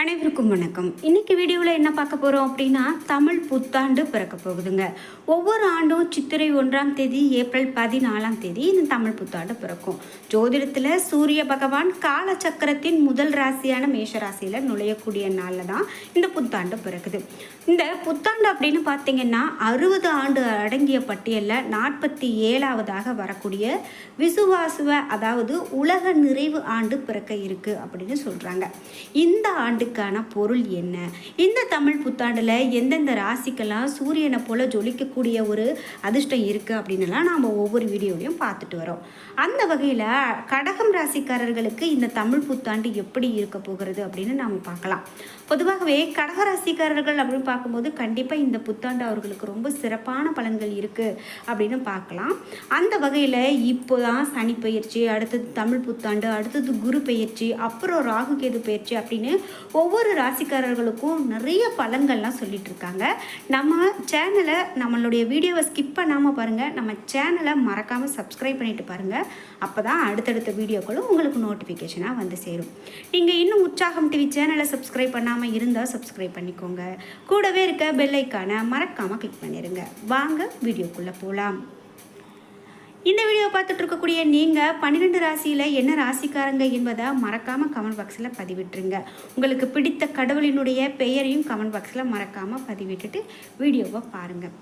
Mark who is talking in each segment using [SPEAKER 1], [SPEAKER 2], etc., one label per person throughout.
[SPEAKER 1] அனைவருக்கும் வணக்கம். இன்னைக்கு வீடியோவில் என்ன பார்க்க போகிறோம் அப்படின்னா தமிழ் புத்தாண்டு பிறக்க போகுதுங்க. ஒவ்வொரு ஆண்டும் சித்திரை ஒன்றாம் தேதி ஏப்ரல் பதினாலாம் தேதி இந்த தமிழ் புத்தாண்டு பிறக்கும். ஜோதிடத்தில் சூரிய பகவான் காலச்சக்கரத்தின் முதல் ராசியான மேஷ ராசியில் நுழையக்கூடிய நாளில் தான் இந்த புத்தாண்டு பிறக்குது. இந்த புத்தாண்டு அப்படின்னு பார்த்தீங்கன்னா அறுபது ஆண்டு அடங்கிய பட்டியலில் நாற்பத்தி ஏழாவதாக வரக்கூடிய விசுவாசுவ அதாவது உலக நிறைவு ஆண்டு பிறக்க இருக்குது அப்படின்னு சொல்கிறாங்க இந்த ஆண்டு ஆண்டுக்கான பொருள் என்ன? இந்த தமிழ் புத்தாண்டில் எந்தெந்த ராசிக்கெல்லாம் சூரியனை போல் ஜொலிக்கக்கூடிய ஒரு அதிர்ஷ்டம் இருக்குது அப்படின்னுலாம் நாம் ஒவ்வொரு வீடியோலையும் பார்த்துட்டு வரோம். அந்த வகையில் கடகம் ராசிக்காரர்களுக்கு இந்த தமிழ் புத்தாண்டு எப்படி இருக்க போகிறது அப்படின்னு நாம் பார்க்கலாம். பொதுவாகவே கடக ராசிக்காரர்கள் அப்படின்னு பார்க்கும்போது கண்டிப்பாக இந்த புத்தாண்டு அவர்களுக்கு ரொம்ப சிறப்பான பலன்கள் இருக்குது அப்படின்னு பார்க்கலாம். அந்த வகையில் இப்போ தான் சனி பயிற்சி அடுத்தது தமிழ் புத்தாண்டு அடுத்தது குரு பயிற்சி அப்புறம் ராகு கேது பயிற்சி அப்படின்னு ஒவ்வொரு ராசிக்காரர்களுக்கும் நிறைய பலன்கள்லாம் சொல்லிட்டு இருக்காங்க நம்ம சேனலை நம்மளுடைய வீடியோவை ஸ்கிப் பண்ணாமல் பாருங்கள் நம்ம சேனலை மறக்காமல் சப்ஸ்கிரைப் பண்ணிட்டு பாருங்கள் அப்போ தான் அடுத்தடுத்த வீடியோக்களும் உங்களுக்கு நோட்டிஃபிகேஷனாக வந்து சேரும். நீங்கள் இன்னும் உற்சாகம் டிவி சேனலை சப்ஸ்கிரைப் பண்ணாமல் இருந்தால் சப்ஸ்கிரைப் பண்ணிக்கோங்க. கூடவே இருக்க பெல்லைக்கான மறக்காமல் கிளிக் பண்ணிடுங்க வாங்க வீடியோக்குள்ளே போகலாம் இந்த வீடியோ பார்த்துட்டு இருக்கக்கூடிய நீங்கள் பன்னிரெண்டு ராசியில் என்ன ராசிக்காரங்க என்பதை மறக்காமல் கமெண்ட் பாக்ஸில் பதிவிட்டுருங்க. உங்களுக்கு பிடித்த கடவுளினுடைய பெயரையும் கமெண்ட் பாக்ஸில் மறக்காமல் பதிவிட்டுட்டு வீடியோவை பாருங்கள்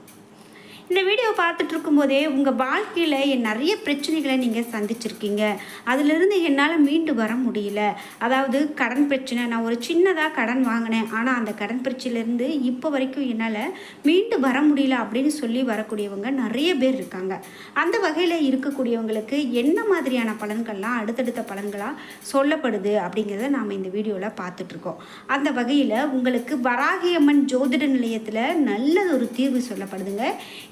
[SPEAKER 1] இந்த வீடியோ பார்த்துட்டு இருக்கும்போதே உங்கள் வாழ்க்கையில் நிறைய பிரச்சனைகளை நீங்கள் சந்திச்சிருக்கீங்க. அதிலிருந்து என்னால் மீண்டு வர முடியல. அதாவது கடன் பிரச்சனை நான் ஒரு சின்னதாக கடன் வாங்கினேன். ஆனால் அந்த கடன் பிரச்சனையிலேருந்து இப்போ வரைக்கும் என்னால் மீண்டு வர முடியல அப்படின்னு சொல்லி வரக்கூடியவங்க நிறைய பேர் இருக்காங்க. அந்த வகையில் இருக்கக்கூடியவங்களுக்கு என்ன மாதிரியான பலன்கள்லாம் அடுத்தடுத்த பலன்களாக சொல்லப்படுது அப்படிங்கிறத நாம் இந்த வீடியோவில் பார்த்துட்ருக்கோம். அந்த வகையில் உங்களுக்கு வராகியம்மன் ஜோதிட நிலையத்தில் நல்ல ஒரு தீர்வு சொல்லப்படுதுங்க.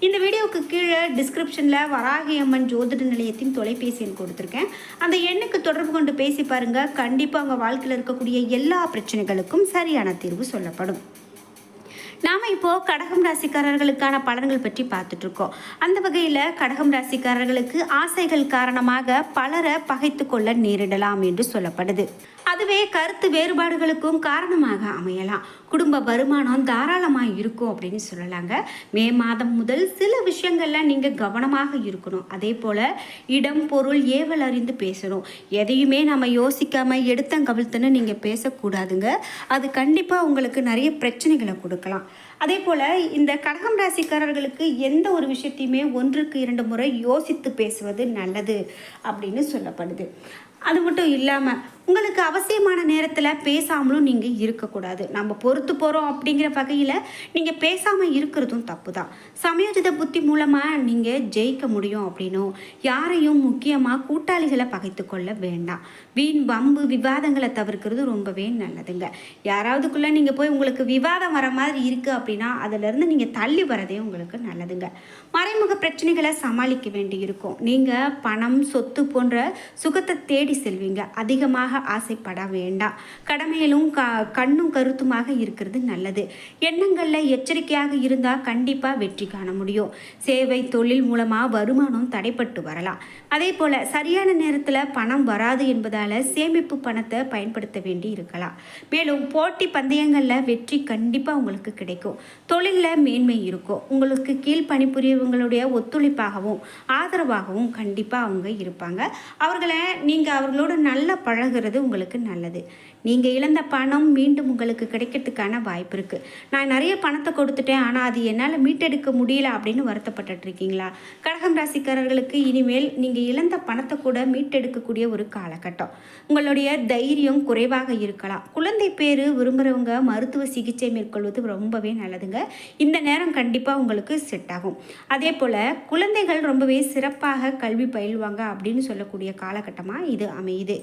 [SPEAKER 1] இந்த வீடியோவுக்கு கீழே டிஸ்கிரிப்ஷனில் வராகி அம்மன் ஜோதிட நிலையத்தின் தொலைபேசி எண் கொடுத்துருக்கேன். அந்த எண்ணுக்கு தொடர்பு கொண்டு பேசி பாருங்கள் கண்டிப்பாக உங்கள் வாழ்க்கையில் இருக்கக்கூடிய எல்லா பிரச்சனைகளுக்கும் சரியான தீர்வு சொல்லப்படும். நாம் இப்போது கடகம் ராசிக்காரர்களுக்கான பலன்கள் பற்றி பார்த்துட்ருக்கோம். அந்த வகையில் கடகம் ராசிக்காரர்களுக்கு ஆசைகள் காரணமாக பலரை பகைத்து கொள்ள நேரிடலாம் என்று சொல்லப்படுது. அதுவே கருத்து வேறுபாடுகளுக்கும் காரணமாக அமையலாம். குடும்ப வருமானம் தாராளமாக இருக்கும் அப்படின்னு சொல்லலாங்க. மே மாதம் முதல் சில விஷயங்கள்ல நீங்கள் கவனமாக இருக்கணும். அதே போல் இடம் பொருள் ஏவல் அறிந்து பேசணும். எதையுமே நம்ம யோசிக்காம எடுத்தங்கவிழ்த்துன்னு நீங்கள் பேசக்கூடாதுங்க. அது கண்டிப்பாக உங்களுக்கு நிறைய பிரச்சனைகளை கொடுக்கலாம். அதே போல் இந்த கடகம் ராசிக்காரர்களுக்கு எந்த ஒரு விஷயத்தையுமே ஒன்றுக்கு இரண்டு முறை யோசித்து பேசுவது நல்லது அப்படின்னு சொல்லப்படுது. அது மட்டும் இல்லாமல் உங்களுக்கு அவசியமான நேரத்தில் பேசாமலும் நீங்கள் இருக்கக்கூடாது. நம்ம பொறுத்து போகிறோம் அப்படிங்கிற வகையில் நீங்கள் பேசாமல் இருக்கிறதும் தப்பு தான் சமயோஜித புத்தி மூலமாக நீங்கள் ஜெயிக்க முடியும் அப்படின்னும் யாரையும் முக்கியமாக கூட்டாளிகளை பகைத்து கொள்ள வேண்டாம். வீண் வம்பு விவாதங்களை தவிர்க்கிறது ரொம்பவே நல்லதுங்க. யாராவதுக்குள்ளே நீங்கள் போய் உங்களுக்கு விவாதம் வர மாதிரி இருக்குது அப்படின்னா அதிலிருந்து நீங்கள் தள்ளி வரதே உங்களுக்கு நல்லதுங்க. மறைமுக பிரச்சனைகளை சமாளிக்க வேண்டி இருக்கும் நீங்கள் பணம் சொத்து போன்ற சுகத்தை தேடி செல்வீங்க. அதிகமாக ஆசைப்பட வேண்டாம். கடமையிலும் க கண்ணும் கருத்துமாக இருக்கிறது நல்லது. எண்ணங்களில் எச்சரிக்கையாக இருந்தால் கண்டிப்பாக வெற்றி காண முடியும். சேவை தொழில் மூலமாக வருமானம் தடைப்பட்டு வரலாம். அதே போல் சரியான நேரத்தில் பணம் வராது என்பதால் சேமிப்பு பணத்தை பயன்படுத்த வேண்டி இருக்கலாம். மேலும் போட்டி பந்தயங்களில் வெற்றி கண்டிப்பாக உங்களுக்கு கிடைக்கும். தொழிலில் மேன்மை இருக்கும். உங்களுக்கு கீழ் பணிபுரியவங்களுடைய ஒத்துழைப்பாகவும் ஆதரவாகவும் கண்டிப்பாக அவங்க இருப்பாங்க. அவர்களை நீங்கள் அவர்களோட நல்லா பழகுறது உங்களுக்கு நல்லது. நீங்கள் இழந்த பணம் மீண்டும் உங்களுக்கு கிடைக்கிறதுக்கான வாய்ப்பு இருக்குது நான் நிறைய பணத்தை கொடுத்துட்டேன் ஆனால் அது என்னால் மீட்டெடுக்க முடியல அப்படின்னு வருத்தப்பட்டுட்டு இருக்கீங்களா கடகம் ராசிக்காரர்களுக்கு இனிமேல் நீங்கள் இழந்த பணத்தை கூட மீட்டெடுக்கக்கூடிய ஒரு காலகட்டம். உங்களுடைய தைரியம் குறைவாக இருக்கலாம். குழந்தை பேர் விரும்புகிறவங்க மருத்துவ சிகிச்சை மேற்கொள்வது ரொம்பவே நல்லதுங்க. இந்த நேரம் கண்டிப்பாக உங்களுக்கு செட் ஆகும். அதே போல் குழந்தைகள் ரொம்பவே சிறப்பாக கல்வி பயில்வாங்க அப்படின்னு சொல்லக்கூடிய காலகட்டமாக இது அமையுது.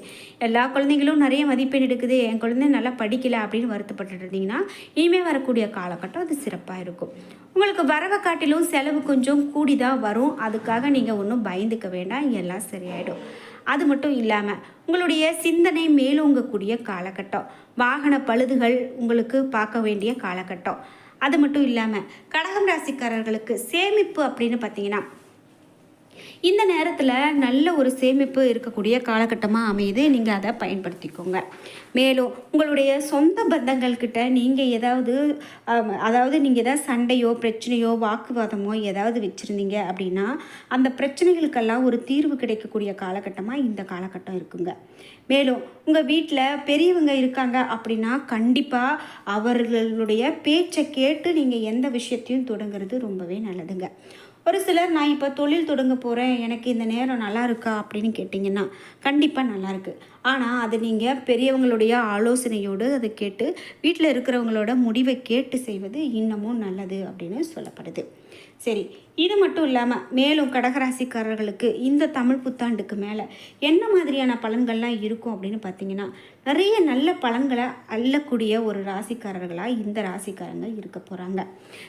[SPEAKER 1] எல்லா குழந்தைகளும் நிறைய மதிப்பெண் எடுக்குது என் குழந்தை நல்லா படிக்கல அப்படின்னு வருத்தப்பட்டு இருந்தீங்கன்னா இனிமேல் வரக்கூடிய காலகட்டம் அது சிறப்பாக இருக்கும். உங்களுக்கு வரவை காட்டிலும் செலவு கொஞ்சம் கூடி தான் வரும். அதுக்காக நீங்கள் ஒன்றும் பயந்துக்க வேண்டாம். எல்லாம் சரியாயிடும். அது மட்டும் இல்லாமல் உங்களுடைய சிந்தனை மேலோங்கக்கூடிய காலகட்டம். வாகன பழுதுகள் உங்களுக்கு பார்க்க வேண்டிய காலகட்டம். அது மட்டும் இல்லாமல் கடகம் ராசிக்காரர்களுக்கு சேமிப்பு அப்படின்னு பார்த்தீங்கன்னா இந்த நேரத்தில் நல்ல ஒரு சேமிப்பு இருக்கக்கூடிய காலகட்டமாக அமையுது. நீங்கள் அதை பயன்படுத்திக்கோங்க. மேலும் உங்களுடைய சொந்த பந்தங்கள்கிட்ட நீங்கள் ஏதாவது அதாவது நீங்கள் ஏதாவது சண்டையோ பிரச்சனையோ வாக்குவாதமோ ஏதாவது வச்சுருந்தீங்க அப்படின்னா அந்த பிரச்சனைகளுக்கெல்லாம் ஒரு தீர்வு கிடைக்கக்கூடிய காலகட்டமாக இந்த காலகட்டம் இருக்குங்க. மேலும் உங்கள் வீட்டில் பெரியவங்க இருக்காங்க அப்படின்னா கண்டிப்பாக அவர்களுடைய பேச்சை கேட்டு நீங்கள் எந்த விஷயத்தையும் தொடங்குறது ரொம்பவே நல்லதுங்க. ஒரு சிலர் நான் இப்போ தொழில் தொடங்க போகிறேன் எனக்கு இந்த நேரம் நல்லா இருக்கா? அப்படின்னு கேட்டிங்கன்னா கண்டிப்பாக நல்லாயிருக்கு ஆனால் அது நீங்கள் பெரியவங்களுடைய ஆலோசனையோடு அதை கேட்டு வீட்டில் இருக்கிறவங்களோட முடிவை கேட்டு செய்வது இன்னமும் நல்லது அப்படின்னு சொல்லப்படுது. சரி இது மட்டும் இல்லாமல் மேலும் கடகராசிக்காரர்களுக்கு இந்த தமிழ் புத்தாண்டுக்கு மேலே என்ன மாதிரியான பலன்கள்லாம் இருக்கும் அப்படின்னு பார்த்தீங்கன்னா நிறைய நல்ல பலன்களை அள்ளக்கூடிய ஒரு ராசிக்காரர்களாக இந்த ராசிக்காரங்க இருக்க போகிறாங்க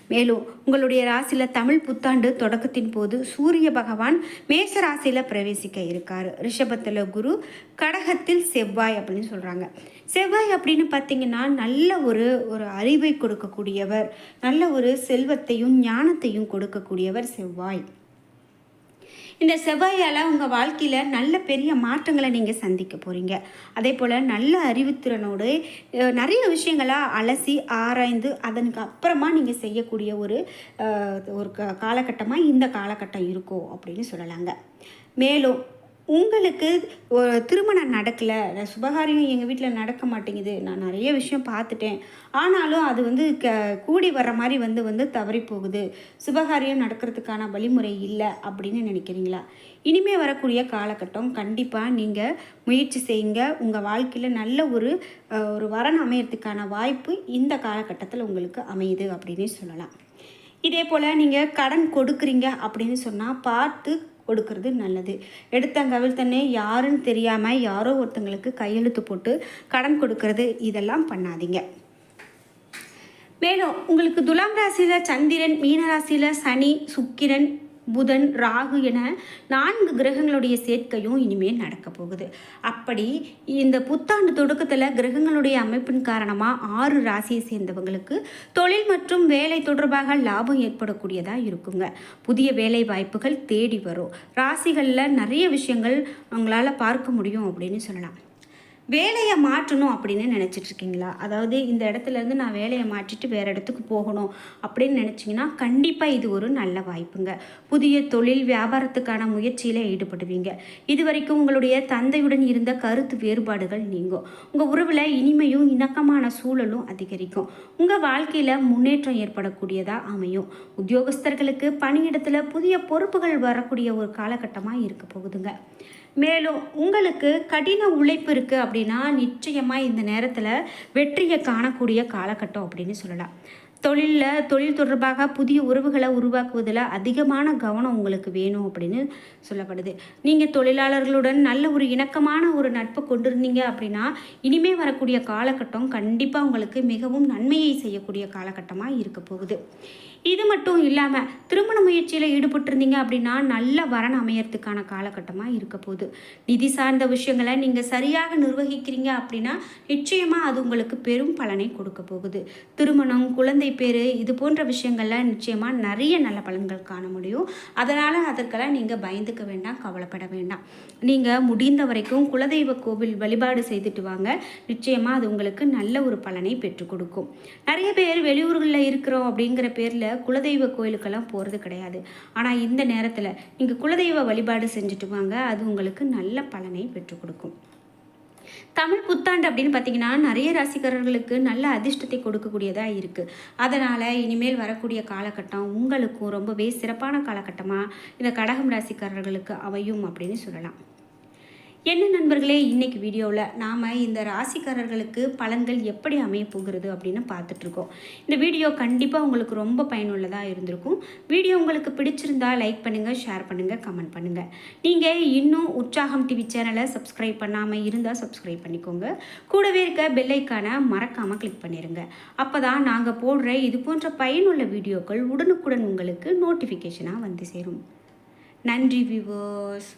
[SPEAKER 1] மேலும் உங்களுடைய ராசியில் தமிழ் புத்தாண்டு தொடக்கத்தின் போது சூரிய பகவான் மேச ராசியில் பிரவேசிக்க இருக்கார். ரிஷபத்தில் குரு கடகத்தில் செவ்வாய் அப்படின்னு சொல்கிறாங்க செவ்வாய் அப்படின்னு பார்த்தீங்கன்னா நல்ல ஒரு ஒரு அறிவை கொடுக்கக்கூடியவர் நல்ல ஒரு செல்வத்தையும் ஞானத்தையும் கொடுக்கக்கூடியவர். செவ்வாய். இந்த செவ்வாயால் உங்கள் வாழ்க்கையில் நல்ல பெரிய மாற்றங்களை நீங்கள் சந்திக்க போகிறீங்க அதே போல் நல்ல அறிவுத்திறனோடு நிறைய விஷயங்களாக அலசி ஆராய்ந்து அதனுக்கு அப்புறமா நீங்கள் செய்யக்கூடிய ஒரு ஒரு க காலகட்டமாக இந்த காலகட்டம் இருக்கும் அப்படின்னு சொல்லலாங்க. மேலும் உங்களுக்கு ஒரு திருமணம் நடக்கலை. சுபகாரியம் எங்கள் வீட்டில் நடக்க மாட்டேங்குது. நான் நிறைய விஷயம் பார்த்துட்டேன். ஆனாலும் அது வந்து க கூடி வர்ற மாதிரி வந்து வந்து தவறி போகுது. சுபகாரியம் நடக்கிறதுக்கான வழிமுறை இல்லை அப்படின்னு நினைக்கிறீங்களா? இனிமே வரக்கூடிய காலகட்டம் கண்டிப்பாக நீங்கள் முயற்சி செய்யுங்க. உங்கள் வாழ்க்கையில் நல்ல ஒரு ஒரு வரன் அமையறதுக்கான வாய்ப்பு இந்த காலகட்டத்தில் உங்களுக்கு அமையுது அப்படின்னு சொல்லலாம். இதே போல் நீங்கள் கடன் கொடுக்குறீங்க அப்படின்னு சொன்னால் பார்த்து கொடுக்கறது நல்லது. எடுத்தங்கவில் தன்னே யாருன்னு தெரியாமல் யாரோ ஒருத்தங்களுக்கு கையெழுத்து போட்டு கடன் கொடுக்கறது இதெல்லாம் பண்ணாதீங்க. மேலும் உங்களுக்கு துலாம் ராசியில் சந்திரன் மீன ராசியில் சனி சுக்கிரன் புதன் ராகு என நான்கு கிரகங்களுடைய சேர்க்கையும் இனிமேல் நடக்க போகுது. அப்படி இந்த புத்தாண்டு தொடக்கத்தில் கிரகங்களுடைய அமைப்பின் காரணமாக ஆறு ராசியை சேர்ந்தவங்களுக்கு தொழில் மற்றும் வேலை தொடர்பாக லாபம் ஏற்படக்கூடியதாக இருக்குங்க. புதிய வேலை வாய்ப்புகள் தேடி வரும். ராசிகளில் நிறைய விஷயங்கள் அவங்களால் பார்க்க முடியும் அப்படின்னு சொல்லலாம். வேலையை மாற்றணும் அப்படின்னு நினச்சிட்டு இருக்கீங்களா அதாவது இந்த இடத்துல இருந்து நான் வேலையை மாற்றிட்டு வேறு இடத்துக்கு போகணும் அப்படின்னு நினச்சிங்கன்னா கண்டிப்பாக இது ஒரு நல்ல வாய்ப்புங்க. புதிய தொழில் வியாபாரத்துக்கான முயற்சியில் ஈடுபடுவீங்க. இது வரைக்கும் உங்களுடைய தந்தையுடன் இருந்த கருத்து வேறுபாடுகள் நீங்கும். உங்கள் உறவில் இனிமையும் இணக்கமான சூழலும் அதிகரிக்கும். உங்கள் வாழ்க்கையில் முன்னேற்றம் ஏற்படக்கூடியதாக அமையும். உத்தியோகஸ்தர்களுக்கு பணியிடத்தில் புதிய பொறுப்புகள் வரக்கூடிய ஒரு காலகட்டமாக இருக்க போகுதுங்க. மேலும் உங்களுக்கு கடின உழைப்பு இருக்குது அப்படின்னா நிச்சயமாக இந்த நேரத்தில் வெற்றியை காணக்கூடிய காலகட்டம் அப்படின்னு சொல்லலாம். தொழிலில் தொழில் தொடர்பாக புதிய உறவுகளை உருவாக்குவதில் அதிகமான கவனம் உங்களுக்கு வேணும் அப்படின்னு சொல்லப்படுது. நீங்கள் தொழிலாளர்களுடன் நல்ல ஒரு இணக்கமான ஒரு நட்பு கொண்டிருந்தீங்க அப்படின்னா இனிமே வரக்கூடிய காலகட்டம் கண்டிப்பாக உங்களுக்கு மிகவும் நன்மையை செய்யக்கூடிய காலகட்டமாக இருக்க போகுது. இது மட்டும் இல்லாமல் திருமண முயற்சியில் ஈடுபட்டிருந்தீங்க அப்படின்னா நல்ல வரன் அமையறதுக்கான காலகட்டமாக இருக்க போகுது. நிதி சார்ந்த விஷயங்களை நீங்கள் சரியாக நிர்வகிக்கிறீங்க அப்படின்னா நிச்சயமாக அது உங்களுக்கு பெரும் பலனை கொடுக்க போகுது. திருமணம் குழந்தை பேர் இது போன்ற விஷயங்களில் நிச்சயமாக நிறைய நல்ல பலன்கள் காண முடியும். அதனால் அதற்கெல்லாம் நீங்கள் பயந்துக்க வேண்டாம் கவலைப்பட வேண்டாம். நீங்கள் முடிந்த வரைக்கும் குலதெய்வ கோவில் வழிபாடு செய்துட்டு வாங்க. நிச்சயமாக அது உங்களுக்கு நல்ல ஒரு பலனை பெற்றுக் கொடுக்கும். நிறைய பேர் வெளியூர்களில் இருக்கிறோம் அப்படிங்கிற பேரில் குலதெய்வ கோயிலுக்கெல்லாம் போகிறது கிடையாது. ஆனால் இந்த நேரத்தில் நீங்கள் குலதெய்வ வழிபாடு செஞ்சுட்டு வாங்க. அது உங்களுக்கு நல்ல பலனை பெற்றுக் கொடுக்கும். தமிழ் புத்தாண்டு அப்படின்னு பார்த்தீங்கன்னா நிறைய ராசிக்காரர்களுக்கு நல்ல அதிர்ஷ்டத்தை கொடுக்கக்கூடியதாக இருக்குது அதனால் இனிமேல் வரக்கூடிய காலகட்டம் உங்களுக்கும் ரொம்பவே சிறப்பான காலகட்டமாக இந்த கடகம் ராசிக்காரர்களுக்கு அமையும் அப்படின்னு சொல்லலாம். என்ன நண்பர்களே இன்றைக்கி வீடியோவில் நாம் இந்த ராசிக்காரர்களுக்கு பலன்கள் எப்படி அமைய போகிறது அப்படின்னு பார்த்துட்ருக்கோம். இந்த வீடியோ கண்டிப்பாக உங்களுக்கு ரொம்ப பயனுள்ளதாக இருந்திருக்கும். வீடியோ உங்களுக்கு பிடிச்சிருந்தா லைக் பண்ணுங்கள் ஷேர் பண்ணுங்கள் கமெண்ட் பண்ணுங்கள் நீங்கள் இன்னும் உற்சாகம் டிவி சேனலை சப்ஸ்கிரைப் பண்ணாமல் இருந்தால் சப்ஸ்கிரைப் பண்ணிக்கோங்க. கூடவே இருக்க பெல்லைக்கானை மறக்காமல் கிளிக் பண்ணிடுங்க அப்போ தான் நாங்கள் போடுற இது போன்ற பயனுள்ள வீடியோக்கள் உடனுக்குடன் உங்களுக்கு நோட்டிஃபிகேஷனாக வந்து சேரும். நன்றி வியூவர்ஸ்